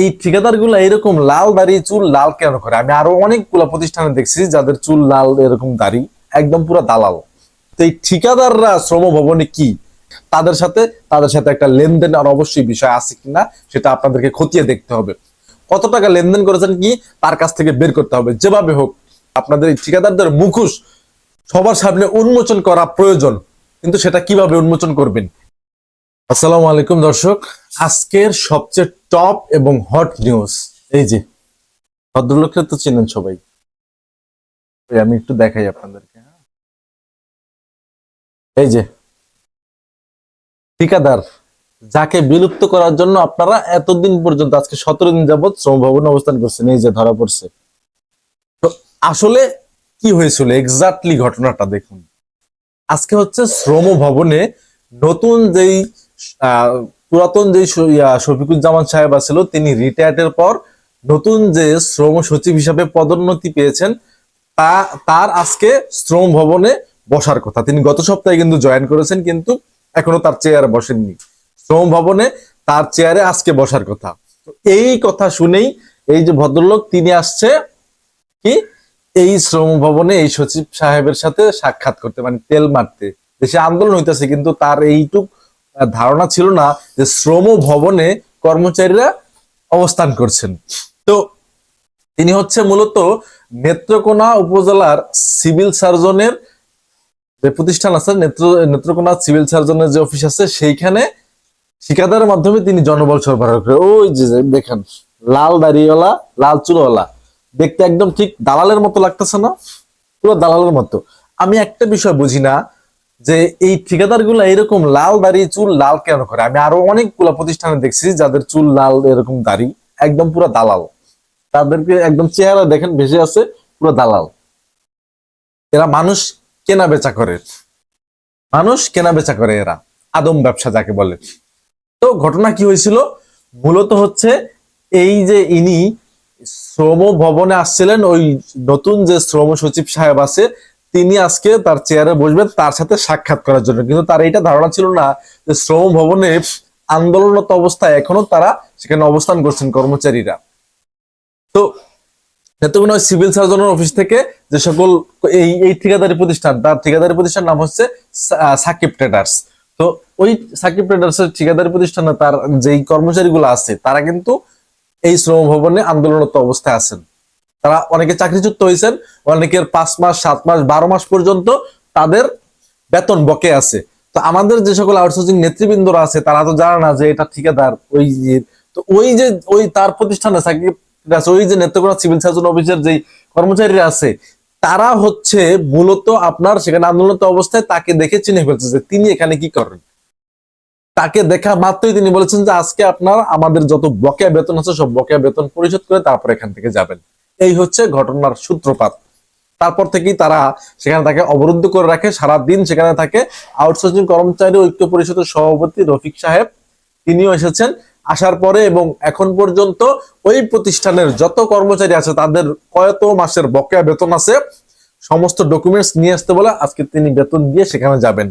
এই ঠিকাদারগুলা এরকম লাল দাড়ি, চুল লাল কেন করে? আমি আরও অনেকগুলা প্রতিষ্ঠানে দেখছি যাদের চুল লাল এরকম দাড়ি, একদম পুরো দালাল। তো এই ঠিকাদাররা শ্রম ভবনে কি? তাদের সাথে তাদের সাথে একটা লেনদেন আর অবশ্যই বিষয় আছে কিনা, সেটা আপনাদেরকে খতিয়ে দেখতে হবে। কত টাকা লেনদেন করেছেন কি? তার কাছ থেকে বের করতে হবে। যেভাবে হোক, আপনাদের এই ঠিকাদারদের মুখোশ সবার সামনে উন্মোচন করা প্রয়োজন। কিন্তু সেটা কীভাবে উন্মোচন করবেন? আসসালামু আলাইকুম দর্শক। আজকের সবচেয়ে টপ এবং হট নিউজ। এই যে, ভদ্রলোককে তো চেনেন সবাই। আমি একটু দেখাই আপনাদেরকে হ্যাঁ? এই যে, ঠিকাদার, যাকে বিলুপ্ত করার জন্য আপনারা এতদিন পর্যন্ত, আজকে সতেরো দিন যাবৎ শ্রম ভবনে অবস্থান করছেন, এই যে ধরা পড়ছে। তো আসলে কি হয়েছিল? এক্স্যাক্টলি ঘটনাটা দেখুন। আজকে হচ্ছে শ্রম ভবনে নতুন যেই পুরাতন যে শফিকুজ্জামান সাহেব আছিল তিনি রিটায়ার্ডের পর নতুন যে শ্রম সচিব হিসাবে পদোন্নতি পেয়েছেন, তা, তার আজকে শ্রম ভবনে বসার কথা। তিনি গত সপ্তাহে কিন্তু জয়েন করেছেন, কিন্তু এখনও তার চেয়ারে বসেননি। শ্রম ভবনে তার চেয়ারে আজকে বসার কথা। এই কথা শুনেই এই যে ভদ্রলোক, তিনি আসছে কি এই শ্রম ভবনে এই সচিব সাহেবের সাথে সাক্ষাৎ করতে মানে তেল মারতে। দেশে আন্দোলন হইতেছে, কিন্তু তার এইটুক ধারণা ছিল না যে শ্রম ভবনে কর্মচারীরা অবস্থান করছেন। তো তিনি হচ্ছে মূলত নেত্রকোনা উপজেলার সিভিল সার্জনের যে প্রতিষ্ঠান আছে, নেত্র, নেত্রকোনা সিভিল সার্জনের যে অফিস আছে, সেইখানে ঠিকাদারের মাধ্যমে তিনি জনবল সরবরাহ করে ওই যে দেখেন, লাল দাড়িওয়ালা, লাল চুলওয়ালা। দেখতে একদম ঠিক দালালের মতো লাগতেছে না, পুরো দালালের মতো। আমি একটা বিষয় বুঝি না যে এই ঠিকাদারগুলা এরকম লাল দাড়ি, চুল লাল কেন করে? আমি আরও অনেকগুলা প্রতিষ্ঠানে দেখছি যাদের চুল লাল এরকম দাড়ি, একদম পুরো দালাল। তাদেরকে একদম চেহারা দেখেন, ভেসে আছে পুরো দালাল। এরা মানুষ কেনা বেচা করে। মানুষ কেনা বেচা করে এরা, আদম ব্যবসা যাকে বলে। তো ঘটনা কি হয়েছিল? মূলত হচ্ছে এই যে ইনি শ্রম ভবনে আসছিলেন, ওই নতুন যে শ্রম সচিব সাহেব আছে তিনি আজকে তার চেয়ারে বসবেন তার সাথে সাক্ষাৎ করার জন্য। কিন্তু তার এইটা ধারণা ছিল না যে শ্রম ভবনে আন্দোলনরত অবস্থায় এখনও তারা সেখানে অবস্থান করছেন কর্মচারীরা। তো নেত্রকোনা সিভিল সার্জনের অফিস থেকে যে সকল এই এই ঠিকাদারি প্রতিষ্ঠান, তার ঠিকাদারি প্রতিষ্ঠান নাম হচ্ছে সাকিব ট্রেডার্স। তো ওই সাকিব ট্রেডার্স এর ঠিকাদারি প্রতিষ্ঠানে তার যেই কর্মচারীগুলো আছে, তারা কিন্তু এই শ্রম ভবনে আন্দোলনরত অবস্থায় আছেন। তারা অনেকে চাকরিচ্যুত হয়েছেন অনেকের পাঁচ মাস সাত মাস বারো মাস পর্যন্ত তাদের বেতন বকে আছে। তো আমাদের যে সকল আউটসোর্সিং নেতৃবৃন্দরা আছে তারা তো জানে না যে এটা ঠিকাদার ওই তো ওই যে ওই তার প্রতিষ্ঠানে ট্রেডার্স, ওই যে নেত্রকোনা সিভিল সার্জন অফিসের যে কর্মচারীরা আছে তারা হচ্ছে মূলত আপনার সেখানে আন্দোলনত অবস্থায় তাকে দেখে চিনে ফেলছে যে তিনি এখানে কি করেন। তাকে দেখা মাত্রই তিনি বলেছেন যে আজকে আপনার আমাদের যত বকেয়া বেতন আছে সব বকেয়া বেতন পরিশোধ করে তারপর এখান থেকে যাবেন। এই হচ্ছে ঘটনার সূত্রপাত। তারপর থেকেই তারা সেখানে তাকে অবরুদ্ধ করে রাখে। সারা দিন সেখানে থাকে। আউটসোর্সিং কর্মচারী, ঐক্য পরিষদের সভাপতি রফিক সাহেব, তিনিও এসেছেন। আসার পরে এবং এখন পর্যন্ত ওই প্রতিষ্ঠানের যত কর্মচারী আছে, তাদের কয়ত মাসের বকেয়া বেতন আছে, সমস্ত ডকুমেন্টস নিয়ে আসতে বলে আজকে তিনি বেতন দিয়ে সেখানে যাবেন।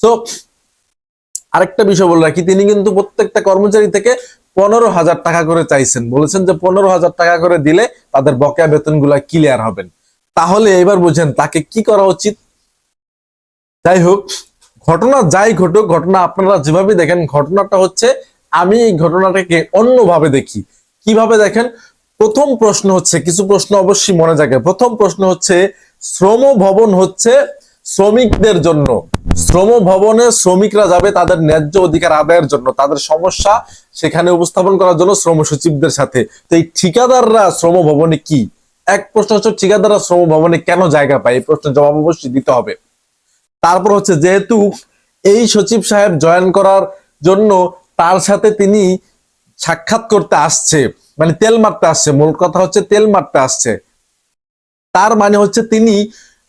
তো আরেকটা বিষয় বলে রাখি, তিনি কিন্তু প্রত্যেকটা কর্মচারী থেকে পনেরো হাজার টাকা করে চাইছেন। বলেছেন যে পনেরো হাজার টাকা করে দিলে তাদের বকেয়া বেতনগুলা ক্লিয়ার হবেন। তাহলে এবার বুঝেন, তাকে কি করা উচিত? যাই হোক, ঘটনা যাই ঘটুক, ঘটনা আপনারা যেভাবে দেখেন, ঘটনাটা হচ্ছে আমি এই ঘটনাটাকে অন্যভাবে দেখি। কীভাবে দেখেন? প্রথম প্রশ্ন হচ্ছে, কিছু প্রশ্ন অবশ্যই মনে জাগে প্রথম প্রশ্ন হচ্ছে, শ্রম ভবন হচ্ছে শ্রমিকদের জন্য। শ্রম ভবনে শ্রমিকরা যাবে তাদের ন্যায্য অধিকার আদায়ের জন্য, তাদের সমস্যা সেখানে উপস্থাপন করার জন্য শ্রম সচিবদের সাথে। তো এই ঠিকাদাররা শ্রম ভবনে কি? এক প্রশ্ন হচ্ছে, ঠিকাদাররা শ্রম ভবনে কেন জায়গা পায়? এই প্রশ্নের জবাব অবশ্যই দিতে হবে। তারপর হচ্ছে, যেহেতু এই সচিব সাহেব জয়েন করার জন্য তার সাথে তিনি সাক্ষাৎ করতে আসছে মানে তেল মারতে আসছে, মূল কথা হচ্ছে তেল মারতে আসছে। তার মানে হচ্ছে, তিনি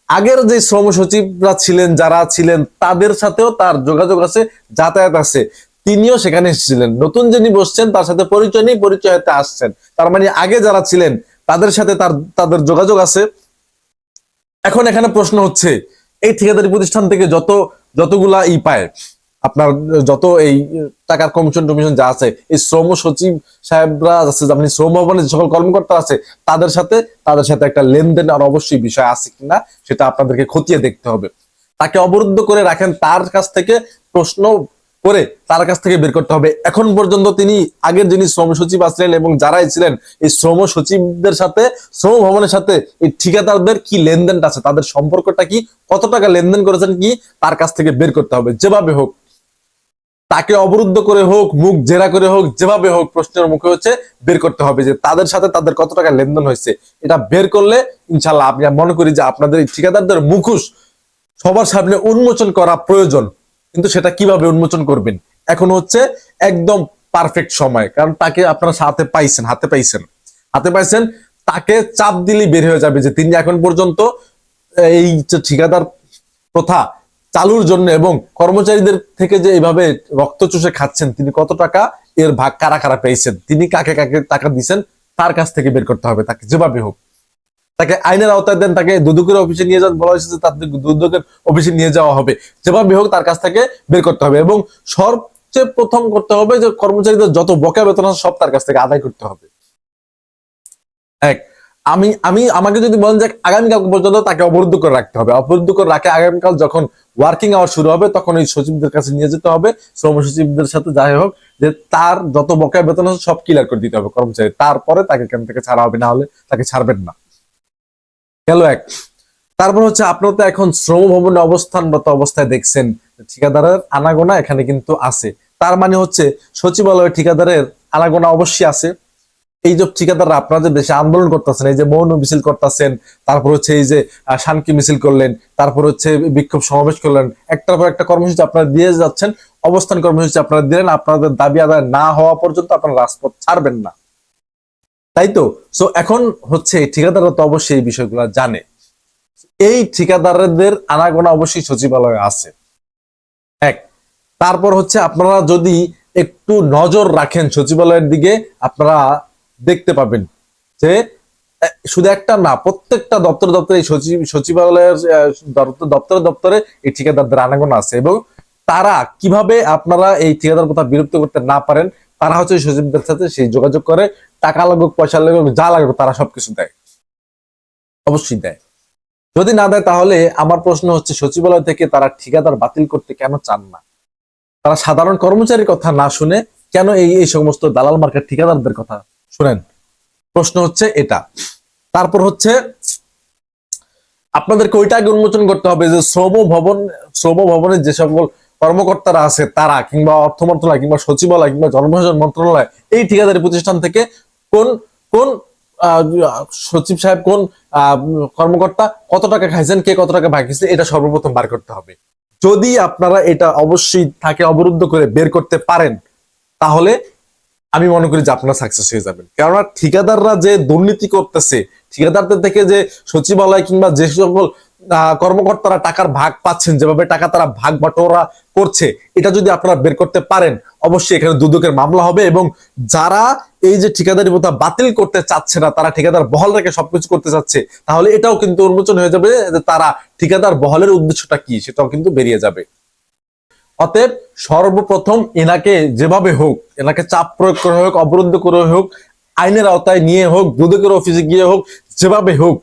আগের যে শ্রম সচিবরা ছিলেন, যারা ছিলেন, তাদের সাথেও তার যোগাযোগ আছে, যাতায়াত আছে। তিনিও সেখানে এসেছিলেন। নতুন যিনি বসছেন, তার সাথে পরিচয় নেই, পরিচয় হতে আসছেন। তার মানে আগে যারা ছিলেন, তাদের সাথে তার, তাদের যোগাযোগ আছে। এখন এখানে প্রশ্ন হচ্ছে, এই ঠিকাদারি প্রতিষ্ঠান থেকে যত, যতগুলা ই পায় আপনার যত এই টাকার কমিশন টমিশন যা আছে, এই শ্রম সচিব সাহেবরা আছে, আপনি শ্রম ভবনে যে সকল কর্মকর্তা আছে, তাদের সাথে তাদের সাথে একটা লেনদেন আর অবশ্যই বিষয় আছে কিনা, সেটা আপনাদেরকে খতিয়ে দেখতে হবে। তাকে অবরুদ্ধ করে রাখেন তার কাছ থেকে প্রশ্ন করে তার কাছ থেকে বের করতে হবে। এখন পর্যন্ত তিনি আগের যিনি শ্রম সচিব আছিলেন এবং যারাই ছিলেন, এই শ্রম সচিবদের সাথে, শ্রম ভবনের সাথে এই ঠিকাদারদের কি লেনদেনটা আছে, তাদের সম্পর্কটা কি, কত টাকা লেনদেন করেছেন কি, তার কাছ থেকে বের করতে হবে। যেভাবে হোক তাকে অবরুদ্ধ করে হোক, মুখ জেরা করে হোক, যেভাবে হোক প্রশ্নের মুখে হচ্ছে বের করতে হবে যে তাদের সাথে তাদের কত টাকা লেনদেন হয়েছে। এটা বের করলে ইনশাল্লাহ আমি মনে করি যে আপনাদের এই ঠিকাদারদের মুখোশ সবার সামনে উন্মোচন করা প্রয়োজন। কিন্তু সেটা কীভাবে উন্মোচন করবেন? এখন হচ্ছে একদম পারফেক্ট সময়। কারণ তাকে আপনারা সাথে পাইছেন, হাতে পাইছেন। হাতে পাইছেন, তাকে চাপ দিলেই বের হয়ে যাবে যে তিনি এখন পর্যন্ত এই ঠিকাদার প্রথা চালুর জন্য এবং কর্মচারীদের থেকে যে এইভাবে রক্ত চুষে খাচ্ছেন, তিনি কত টাকা এর ভাগ কারা কারা পেয়েছেন, তিনি কাকে কাকে টাকা দিচ্ছেন তার কাছ থেকে বের করতে হবে, তাকে যেভাবে হোক। তাকে আইনের আওতায় দেন, তাকে দুদকের অফিসে নিয়ে যান, বলা হয়েছে যে তাদের দুদকের অফিসে নিয়ে যাওয়া হবে। যেভাবে হোক তার কাছ থেকে বের করতে হবে এবং সবচেয়ে প্রথম করতে হবে যে কর্মচারীদের যত বকেয়া বেতন সব তার কাছ থেকে আদায় করতে হবে। এক আমি আমি, আমাকে যদি বলেন যে আগামীকাল পর্যন্ত তাকে অবরুদ্ধ করে রাখতে হবে। অবরুদ্ধ করে রাখে আগামীকাল যখন ওয়ার্কিং আওয়ার শুরু হবে, তখন ওই সচিবদের কাছে নিয়ে যেতে হবে, শ্রম সচিবদের সাথে যাই হোক, যে তার যত বকেয়া বেতন আছে সব ক্লিয়ার করে দিতে হবে কর্মচারী। তারপরে তাকে কেন থেকে ছাড়া হবে? না হলে তাকে ছাড়বেন না। গেল এক। তারপর হচ্ছে আপনার তো এখন শ্রম ভবনে অবস্থানরত অবস্থায় দেখছেন ঠিকাদারের আনাগোনা এখানে কিন্তু আছে। তার মানে হচ্ছে সচিবালয় ঠিকাদারের আনাগোনা অবশ্যই আছে। এই যে ঠিকাদাররা আপনাদের দেশে আন্দোলন করতেছেন, এই যে মৌন মিছিল করতেছেন, তারপর হচ্ছে এই যে শান্তি মিছিল করলেন, তারপর হচ্ছে বিক্ষোভ সমাবেশ করলেন, একটার পর একটা কর্মসূচি আপনারা দিয়ে যাচ্ছেন, অবস্থান কর্মসূচি আপনারা দিলেন, আপনাদের দাবি আদায় না হওয়া পর্যন্ত আপনারা রাজপথ ছাড়বেন না। তাই তো? সো এখন হচ্ছে ঠিকাদাররা তো অবশ্যই এই বিষয়গুলো জানে। এই ঠিকাদারদের আনাগোনা অবশ্যই সচিবালয়ে আছে। এক, তারপর হচ্ছে আপনারা যদি একটু নজর রাখেন সচিবালয়ের দিকে, আপনারা দেখতে পাবেন। যে শুধু একটা না, প্রত্যেকটা দপ্তর দপ্তরে এই সচিব, সচিবালয়ের দপ্তরে দপ্তরে এই ঠিকাদারদের আনাগোনা আছে এবং তারা কীভাবে আপনারা এই ঠিকাদার কথা বিরক্ত করতে না পারেন, তারা হচ্ছে সচিবদের সাথে সেই যোগাযোগ করে, টাকা লাগুক, পয়সা লাগুক যা লাগুক তারা সবকিছু দেয়। অবশ্যই দেয়। যদি না দেয় তাহলে আমার প্রশ্ন হচ্ছে, সচিবালয় থেকে তারা ঠিকাদার বাতিল করতে কেন চান না? তারা সাধারণ কর্মচারীর কথা না শুনে কেন এই এই সমস্ত দালাল মার্কেট ঠিকাদারদের কথা শুনেন, প্রশ্ন হচ্ছে এটা। তারপর হচ্ছে, আপনাদেরকে ওইটা আগে উন্মোচন করতে হবে যে শ্রম ভবন, শ্রম ভবনের যে সকল কর্মকর্তারা আছে, তারা কিংবা অর্থ মন্ত্রণালয় কিংবা সচিবালয় কিংবা জনপ্রশাসন মন্ত্রণালয়, এই ঠিকাদারি প্রতিষ্ঠান থেকে কোন কোন সচিব সাহেব, কোন কর্মকর্তা কত টাকা খাইছেন, কে কত টাকা ভাগিয়েছে এটা সর্বপ্রথম বার করতে হবে। যদি আপনারা এটা অবশ্যই তাকে অবরুদ্ধ করে বের করতে পারেন, তাহলে আমি মনে করি যে আপনারা সাকসেস হয়ে যাবেন। কেননা ঠিকাদাররা যে দুর্নীতি করতেছে, ঠিকাদারদের থেকে যে সচিবালয় কিংবা যে সকল কর্মকর্তারা টাকার ভাগ পাচ্ছেন, যেভাবে টাকা তারা ভাগ বাটোয়ারা করছে, এটা যদি আপনারা বের করতে পারেন, অবশ্যই এখানে দুদকের মামলা হবে এবং যারা এই যে ঠিকাদারি প্রথা বাতিল করতে চাচ্ছে না, তারা ঠিকাদার বহল রেখে সবকিছু করতে চাচ্ছে, তাহলে এটাও কিন্তু উন্মোচন হয়ে যাবে যে তারা ঠিকাদার বহলের উদ্দেশ্যটা কি, সেটাও কিন্তু বেরিয়ে যাবে। অতএব সর্বপ্রথম এনাকে যেভাবে হোক, এনাকে চাপ প্রয়োগ করে হোক, অবরুদ্ধ করে হোক, আইনের আওতায় নিয়ে হোক, দুদকের অফিসে গিয়ে হোক, যেভাবে হোক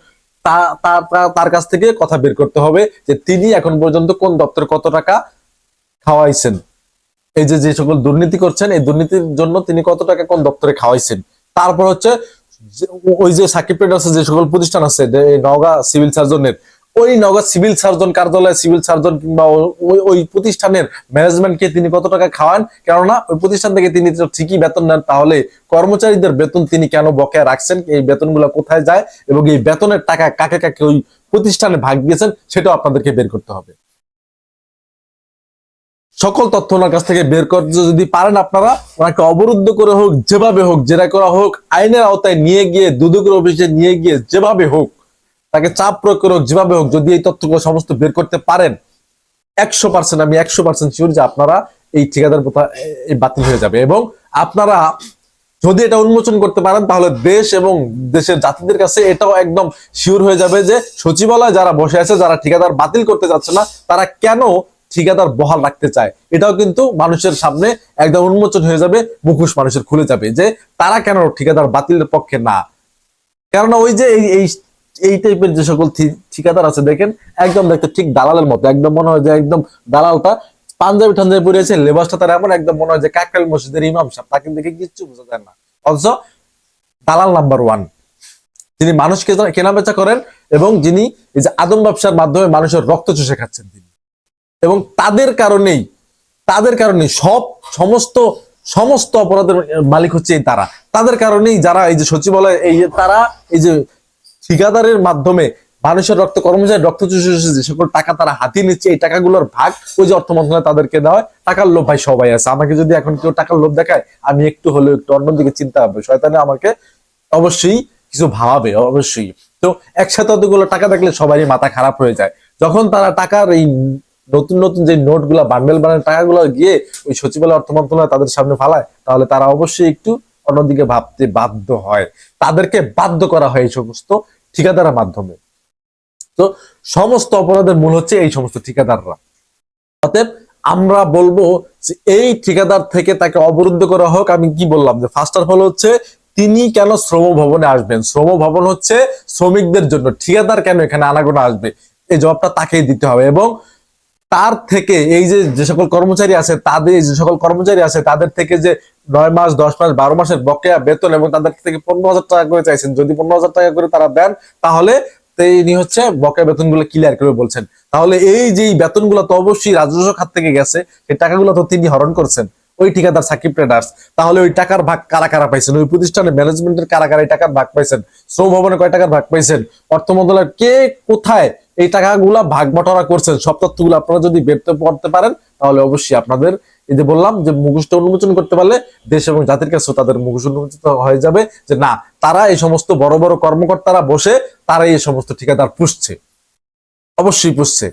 তার কাছ থেকে কথা বের করতে হবে যে তিনি এখন পর্যন্ত কোন দপ্তরে কত টাকা খাওয়াইছেন। এই যে যে সকল দুর্নীতি করছেন, এই দুর্নীতির জন্য তিনি কত টাকা কোন দপ্তরে খাওয়াইছেন। তারপর হচ্ছে ওই যে সাকিব আছে যে সকল প্রতিষ্ঠান আছে নওগাঁ সিভিল সার্জনের ওই নগর সিভিল সার্জন কার্যালয় সিভিল সার্জন কিংবা ওই ওই প্রতিষ্ঠানের ম্যানেজমেন্টকে তিনি কত টাকা খাওয়ান? কেননা ওই প্রতিষ্ঠান থেকে তিনি ঠিকই বেতন নেন, তাহলে কর্মচারীদের বেতন তিনি কেন বকেয়া রাখছেন? এই বেতনগুলো কোথায় যায়? এবং এই বেতনের টাকা কাকে কাকে ওই প্রতিষ্ঠানে ভাগ দিয়েছেন? সেটাও আপনাদেরকে বের করতে হবে। সকল তথ্য ওনার কাছ থেকে বের করতে যদি পারেন আপনারা, ওনাকে অবরুদ্ধ করে হোক, যেভাবে হোক, জেরা করা হোক, আইনের আওতায় নিয়ে গিয়ে দুদকের অফিসে নিয়ে গিয়ে যেভাবে হোক তাকে চাপ প্রয়োগ করে হোক, যেভাবে হোক, যদি এই তথ্যগুলো সমস্ত বের করতে পারেন, একশো পার্সেন্ট আমি একশো পার্সেন্ট শিওর যে আপনারা এই ঠিকাদার প্রথা বাতিল হয়ে যাবে। এবং আপনারা যদি এটা উন্মোচন করতে পারেন, তাহলে দেশ এবং দেশের জাতিদের কাছে এটাও একদম শিওর হয়ে যাবে যে সচিবালয় যারা বসে আছে, যারা ঠিকাদার বাতিল করতে যাচ্ছে না, তারা কেন ঠিকাদার বহাল রাখতে চায়? এটাও কিন্তু মানুষের সামনে একদম উন্মোচন হয়ে যাবে, মুখোশ মানুষের খুলে যাবে যে তারা কেন ঠিকাদার বাতিলের পক্ষে না? কেননা ওই যে এই এই টাইপের যে সকল ঠিকাদার আছে, দেখেন, একদম দেখতে ঠিক দালালের মতো, একদম মনে হয় যে একদম দালালটা পাঞ্জাবি টাঞ্জাবি পরে লেবাসটা তার এমন, একদম মনে হয় যে কাকরাইল মসজিদের ইমাম সাহেব, তাকে দেখে কিচ্ছু বোঝা যায় না। অথচ দালাল নাম্বার ওয়ান তিনি মানুষকে যা- কেনা বেচা করেন এবং যিনি এই যে আদম ব্যবসার মাধ্যমে মানুষের রক্ত চুষে খাচ্ছেন তিনি। এবং তাদের কারণেই, তাদের কারণে সব সমস্ত সমস্ত অপরাধের মালিক হচ্ছে এই তারা। তাদের কারণেই যারা এই যে সচিবালয়, এই যে তারা, এই যে ঠিকাদারের মাধ্যমে মানুষের রক্ত কর্মচারী রক্ত যে সকল টাকা তারা হাতিয়ে নিচ্ছে, এই টাকাগুলোর ভাগ ওই যে অর্থ মন্ত্রণালয় তাদেরকে দেওয়া টাকার লোভ ভাই সবাই আছে। আমাকে যদি এখন কেউ টাকার লোভ দেখায়, আমি একটু হলেও একটু অন্যদিকে চিন্তা হবে। শয়তানে আমাকে অবশ্যই কিছু ভাবাবে, অবশ্যই। তো একসাথে অতগুলো টাকা দেখলে সবারই মাথা খারাপ হয়ে যায়। যখন তারা টাকার এই নতুন নতুন যে নোটগুলা বান্ডেল বান্ডেল টাকাগুলো গিয়ে ওই সচিবালয় অর্থ মন্ত্রণালয় তাদের সামনে ফালায়, তাহলে তারা অবশ্যই একটু অন্যদিকে ভাবতে বাধ্য হয়। তাদেরকে বাধ্য করা হয় এই সমস্ত ঠিকাদারের মাধ্যমে। তো সমস্ত অপরাধের মূল হচ্ছে এই সমস্ত ঠিকাদাররা। অতএব আমরা বলব যে এই ঠিকাদার থেকে তাকে অবরুদ্ধ করা হোক। আমি কি বললাম? যে ফার্স্ট অফ হচ্ছে তিনি কেন শ্রম ভবনে আসবেন? শ্রম ভবন হচ্ছে শ্রমিকদের জন্য। ঠিকাদার কেন এখানে আনাগোনা আসবে? এই জবাবটা তাকেই দিতে হবে এবং তার থেকে এই যে যে সকল কর্মচারী আছে, তাদের যে সকল কর্মচারী আছে, তাদের থেকে যে নয় মাস, দশ মাস, বারো মাসের বকেয়া বেতন এবং তাদের থেকে পনেরো হাজার টাকা করে চাইছেন। যদি পনেরো হাজার টাকা করে তারা দেন, তাহলে তিনি হচ্ছে বকেয়া বেতনগুলো ক্লিয়ার করে বলছেন। তাহলে এই যে বেতনগুলো তো অবশ্যই রাজস্ব খাত থেকে গেছে সেই টাকাগুলো তো তিনি হরণ করছেন। ওই ঠিকাদার সাকিব ট্রেডার্স তাহলে ওই টাকার ভাগ কারা কারা পাইছেন? ওই প্রতিষ্ঠানের ম্যানেজমেন্টের কারা কারা এই টাকার ভাগ পাইছেন? শ্রম ভবনে কয় টাকার ভাগ পাইছেন? অর্থ মন্ত্রণালয়ের কে কোথায় এই টাকাগুলা ভাগ বটরা করছেন? সব তথ্যগুলো আপনারা যদি বের করতে পারেন, তাহলে অবশ্যই আপনাদের এই যে বললাম যে মুখোশটা উন্মোচন করতে পারলে দেশ এবং জাতির কাছে তাদের মুখোশ উন্মোচিত হয়ে যাবে যে না, তারা এই সমস্ত বড় বড় কর্মকর্তারা বসে তারাই এই সমস্ত ঠিকাদার পুষছে। অবশ্যই পুষছে।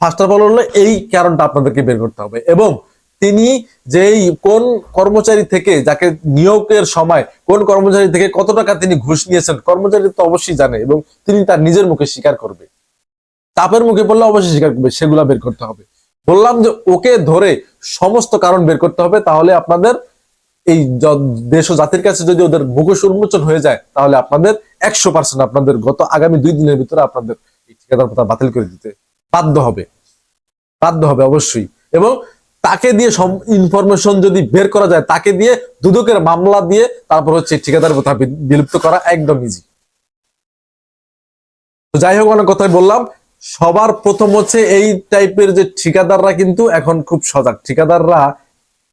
ফার্স্ট অফ অল হলো এই কারণটা আপনাদেরকে বের করতে হবে এবং তিনি যেই কোন কর্মচারী থেকে যাকে নিয়োগের সময় কোন কর্মচারী থেকে কত টাকা তিনি ঘুষ নিয়েছেন, কর্মচারী তো অবশ্যই জানে এবং তিনি তার নিজের মুখে স্বীকার করবে। তাপের মুখে বললে অবশ্যই স্বীকার করবে, সেগুলা বের করতে হবে। বললাম যে ওকে ধরে সমস্ত কারণ বের করতে হবে, তাহলে আপনাদের এই দেশ ও জাতির কাছে যদি ওদের মুখোশ উন্মোচন হয়ে যায়, তাহলে আপনাদের একশো পার্সেন্ট আপনাদের গত আগামী দুই দিনের ভিতরে আপনাদের এই ঠিকাদার প্রথা বাতিল করে দিতে বাধ্য হবে। বাধ্য হবে অবশ্যই। এবং তাকে দিয়ে ইনফরমেশন যদি বের করা যায়, তাকে দিয়ে দুদকের মামলা দিয়ে তারপর হচ্ছে ঠিকাদার প্রথা বিলুপ্ত করা একদম ইজি যাই হোক, অনেক কথাই বললাম। সবার প্রথম হচ্ছে এই টাইপের যে ঠিকাদাররা কিন্তু এখন খুব সজাগ। ঠিকাদাররা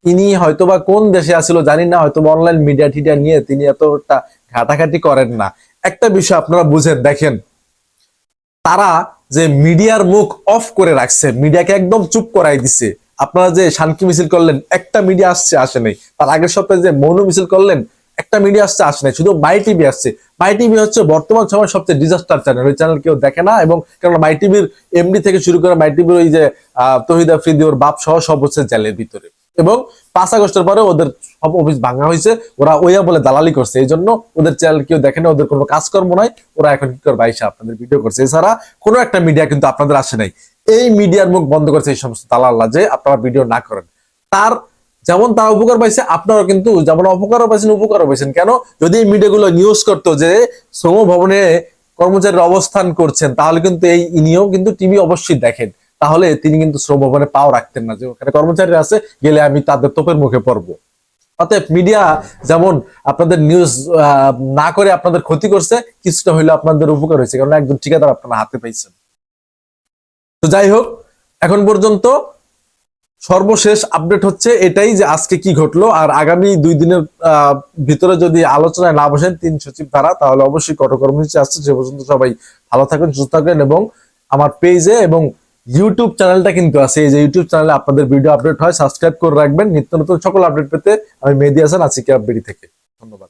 তিনি হয়তোবা কোন দেশে আসছিল জানি না, হয়তোবা অনলাইন মিডিয়া টিডিয়া নিয়ে তিনি এতটা ঘাটাঘাটি করেন না। একটা বিষয় আপনারা বুঝেন দেখেন, তারা যে মিডিয়ার মুখ অফ করে রাখছে, মিডিয়াকে একদম চুপ করাই দিছে। আপনারা যে শান্তি মিছিল করলেন, একটা মিডিয়া আসছে, আসে নাই। তার আগের সপ্তাহে যে মৌন মিছিল করলেন একটা মিডিয়া আসছে আসে নাই শুধু মাই টিভি আসছে। মাই টিভি হচ্ছে বর্তমান সময় সবচেয়ে ডিজাস্টার চ্যানেল ওই চ্যানেল কেউ দেখে না এবং কেননা মাই টিভির এমডি থেকে শুরু করে মাই টিভির ওই যে তহিদ আফ্রিদি, ওর বাপ সহ সব হচ্ছে জেলের ভিতরে। এবং পাঁচ আগস্টের পরে ওদের সব অফিস ভাঙা হয়েছে, ওরা ওইয়া বলে দালালি করছে, এই জন্য ওদের চ্যানেল কেউ দেখে না, ওদের কোনো কাজকর্ম নাই। ওরা এখন কি করবে, আইসা আপনাদের ভিডিও করছে। এছাড়া কোনো একটা মিডিয়া কিন্তু আপনাদের আসে নাই। এই মিডিয়ার মুখ বন্ধ করছে এই সমস্ত দালাল্লা যে আপনারা ভিডিও না করেন। তার যেমন তারা উপকার পাইছে আপনারা কিন্তু যেমন অপকারও পাইছেন, উপকারও পাইছেন। কেন? যদি এই মিডিয়াগুলো নিউজ করতো যে শ্রম ভবনে কর্মচারীর অবস্থান করছেন, তাহলে কিন্তু এই ইনিও কিন্তু টিভি অবশ্যই দেখেন। তাহলে তিনি কিন্তু শ্রম ভবনে পাও রাখতেন না যে ওখানে কর্মচারী আছে, গেলে আমি তাদের তোপের মুখে পড়ব। অতএব মিডিয়া যেমন আপনাদের নিউজ না করে আপনাদের ক্ষতি করছে, কিছুটা হইলে আপনাদের উপকার হয়েছে। কারণ একজন ঠিকাদার আপনারা হাতে পাইছেন। তো যাই হোক, এখন পর্যন্ত সর্বশেষ আপডেট হচ্ছে এটাই যে আজকে কি ঘটলো। আর আগামী দুই দিনের ভিতরে যদি আলোচনায় না বসেন তিন সচিব ধারা তাহলে অবশ্যই কঠোর কর্মসূচি আসছে। সে পর্যন্ত সবাই ভালো থাকবেন সুস্থ থাকবেন এবং আমার পেজে এবং ইউটিউব চ্যানেলটা কিন্তু আছে। এই যে ইউটিউব চ্যানেলে আপনাদের ভিডিও আপডেট হয় সাবস্ক্রাইব করে রাখবেন। নিত্য নতুন সকল আপডেট পেতে আমি মেহেদি হাসান আছি ক্যাব থেকে। ধন্যবাদ।